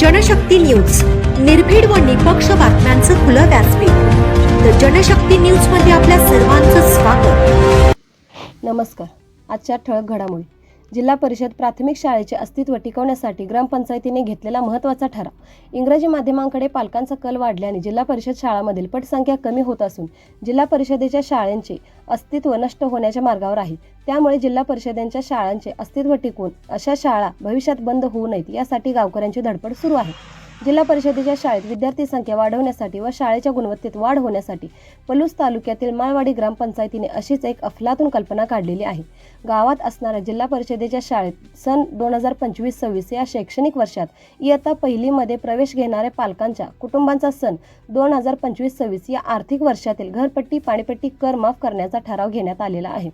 Janshakti news. निर्भीड व निपक्ष बातम्यांचं खुलं व्यासपीठ. द जनशक्ती न्यूजमध्ये आपल्या सर्वांचं स्वागत. नमस्कार. आजच्या ठळक घडामोडी. जिल्हा परिषद प्राथमिक शाळेचे अस्तित्व टिकवण्यासाठी ग्रामपंचायतीने घेतलेला महत्त्वाचा ठराव. इंग्रजी माध्यमांकडे पालकांचा कल वाढल्याने जिल्हा परिषद शाळांमधील पटसंख्या कमी होत असून जिल्हा परिषदेच्या शाळांचे अस्तित्व नष्ट होण्याच्या मार्गावर आहे. त्यामुळे जिल्हा परिषदेच्या शाळांचे अस्तित्व टिकवून अशा शाळा भविष्यात बंद होऊ नयेत यासाठी गावकऱ्यांची धडपड सुरू आहे. जिल्हा परिषदेच्या शाळेत विद्यार्थी संख्या वाढवण्यासाठी व शाळेच्या गुणवत्तेत वाढ होण्यासाठी पलूस तालुक्यातील माळवाडी ग्रामपंचायतीने अशीच एक अफलातून कल्पना काढलेली आहे. गावात असणाऱ्या जिल्हा परिषदेच्या शाळेत सन दोन हजार पंचवीस सव्वीस या शैक्षणिक वर्षात इयत्ता पहिलीमध्ये प्रवेश घेणाऱ्या पालकांच्या कुटुंबांचा सण दोन हजार पंचवीस सव्वीस या आर्थिक वर्षातील घरपट्टी पाणीपट्टी कर माफ करण्याचा ठराव घेण्यात आलेला आहे.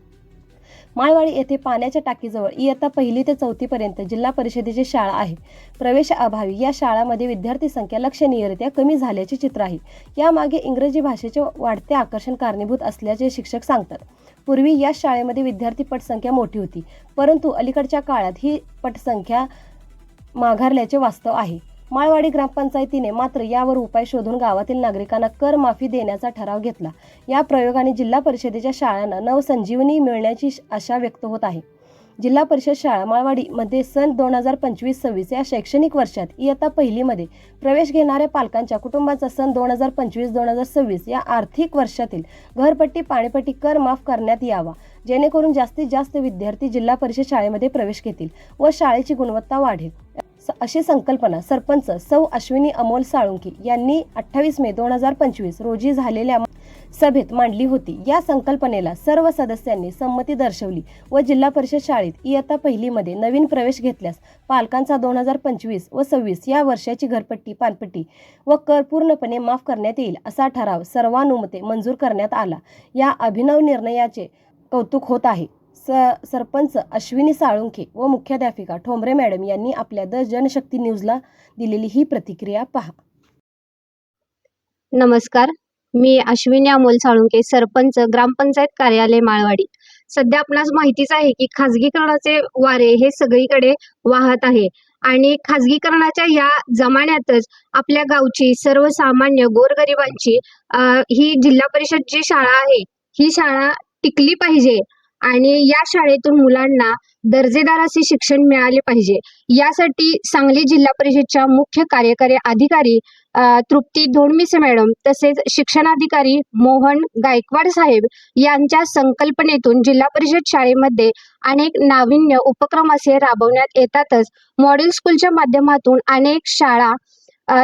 माळवाडी येथे पाण्याच्या टाकीजवळ इयत्ता पहिली ते चौथीपर्यंत जिल्हा परिषदेची शाळा आहे. प्रवेश अभावी या शाळामध्ये विद्यार्थी संख्या लक्षणीयरित्या कमी झाल्याचे चित्र आहे. यामागे इंग्रजी भाषेचे वाढते आकर्षण कारणीभूत असल्याचे शिक्षक सांगतात. पूर्वी या शाळेमध्ये विद्यार्थी पटसंख्या मोठी होती परंतु अलीकडच्या काळात ही पटसंख्या माघारल्याचे वास्तव आहे. माळवाडी ग्रामपंचायतीने मात्र यावर उपाय शोधून गावातील नागरिकांना कर माफी देण्याचा ठराव घेतला. या प्रयोगाने जिल्हा परिषदेच्या शाळांना नवसंजीवनी मिळण्याची आशा व्यक्त होत आहे. जिल्हा परिषद शाळा माळवाडीमध्ये सन दोन हजार पंचवीस सव्वीस या शैक्षणिक वर्षात इयत्ता पहिलीमध्ये प्रवेश घेणाऱ्या पालकांच्या कुटुंबाचा सन दोन हजार पंचवीस दोन हजार सव्वीस या आर्थिक वर्षातील घरपट्टी पाणीपट्टी कर माफ करण्यात यावा. जेणेकरून जास्तीत जास्त विद्यार्थी जिल्हा परिषद शाळेमध्ये प्रवेश घेतील व शाळेची गुणवत्ता वाढेल. अशी संकल्पना सरपंच सौ अश्विनी अमोल साळुंकी यांनी अठ्ठावीस मे दोन हजार पंचवीस रोजी झालेल्या सभेत मांडली होती. या संकल्पनेला सर्व सदस्यांनी संमती दर्शवली व जिल्हा परिषद शाळेत इयत्ता पहिलीमध्ये नवीन प्रवेश घेतल्यास पालकांचा दोन हजार पंचवीस व सव्वीस या वर्षाची घरपट्टी पानपट्टी व कर पूर्णपणे माफ करण्यात येईल असा ठराव सर्वानुमते मंजूर करण्यात आला. या अभिनव निर्णयाचे कौतुक होत आहे. स सरपंच अश्विनी साळुंखे व मुख्याध्यापिका ठोंबरे मॅडम यांनी आपल्या द जनशक्ती न्यूजला दिलेली ही प्रतिक्रिया पहा. नमस्कार. मी अश्विनी अमोल साळुंके सरपंच ग्रामपंचायत कार्यालय माळवाडी. सध्या आपणास माहितीच आहे की खाजगीकरणाचे वारे हे सगळीकडे वाहत आहे आणि खाजगीकरणाच्या या जमान्यातच आपल्या गावची सर्वसामान्य गोरगरिबांची ही जिल्हा परिषद जी शाळा आहे. ही शाळा टिकली पाहिजे आणि या शाळेतून मुलांना दर्जेदार असे शिक्षण मिळाले पाहिजे. यासाठी सांगली जिल्हा परिषदच्या मुख्य कार्यकारी अधिकारी तृप्ती धोंडमिसे मॅडम तसेच शिक्षणाधिकारी मोहन गायकवाड साहेब यांच्या संकल्पनेतून जिल्हा परिषद शाळेमध्ये अनेक नाविन्य उपक्रम असे राबवण्यात येतातच. मॉडेल स्कूलच्या माध्यमातून अनेक शाळा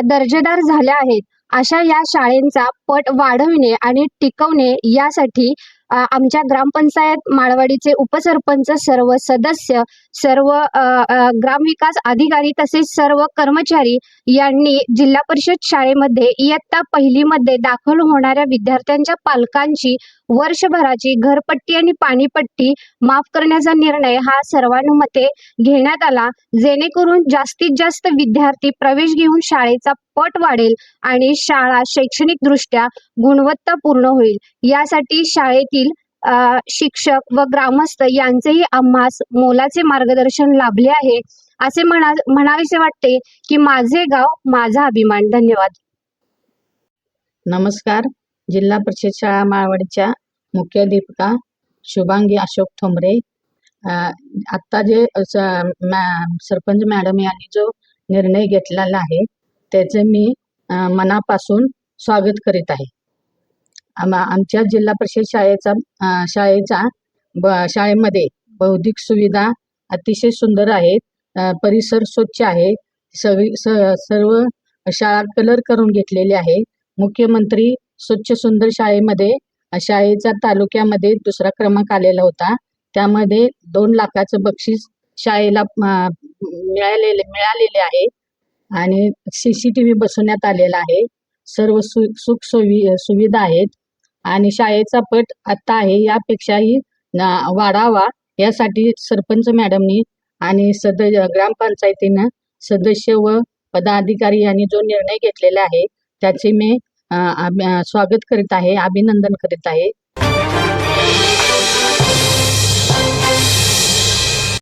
दर्जेदार झाल्या आहेत. अशा या शाळेंचा पट वाढविणे आणि टिकवणे यासाठी आमच्या ग्रामपंचायत माळवाडीचे उपसरपंच सर्व सदस्य सर्व ग्रामविकास अधिकारी तसेच सर्व कर्मचारी यांनी जिल्हा परिषद शाळेमध्ये इयत्ता पहिलीमध्ये दाखल होणाऱ्या विद्यार्थ्यांच्या पालकांची वर्षभराची घरपट्टी आणि पाणीपट्टी माफ करण्याचा निर्णय हा सर्वानुमते घेण्यात आला. जेणेकरून जास्तीत जास्त विद्यार्थी प्रवेश घेऊन शाळेचा पट वाढेल आणि शाळा शैक्षणिक दृष्ट्या गुणवत्तापूर्ण होईल. यासाठी शाळेतील शिक्षक व ग्रामस्थ यांचेही आम्हास मोलाचे मार्गदर्शन लाभले आहे असे म्हणा म्हणावेसे वाटते की माझे गाव माझा अभिमान. धन्यवाद. नमस्कार. जिल्हा परिषद शाळा माळवाडीच्या मुख्याध्यापिका शुभांगी अशोक ठोंबरे. आत्ता जे सरपंच मॅडम यांनी जो निर्णय घेतलेला आहे त्याचे मी मनापासून स्वागत करीत आहे. आम आमच्या जिल्हा परिषद शाळेचा शाळेचा ब शाळेमध्ये बौद्धिक सुविधा अतिशय सुंदर आहेत. परिसर स्वच्छ आहे. सगळी स सर्व शाळा कलर करून घेतलेली आहे. मुख्यमंत्री स्वच्छ सुंदर शाळेमध्ये शाळेचा तालुक्यामध्ये दुसरा क्रमांक आलेला होता. त्यामध्ये दोन लाखाचं बक्षीस शाळेला मिळालेले मिळालेले आहे आणि सी सी टी व्ही बसवण्यात आलेला आहे. सर्व सु सुख सुवि सुविधा आहेत. आणि शाळेचा पट आत्ता आहे यापेक्षाही वाढावा यासाठी सरपंच मॅडमनी आणि सद ग्रामपंचायतीनं सदस्य व पदाधिकारी यांनी जो निर्णय घेतलेला आहे त्याचे मी स्वागत करीत आहे अभिनंदन करीत आहे.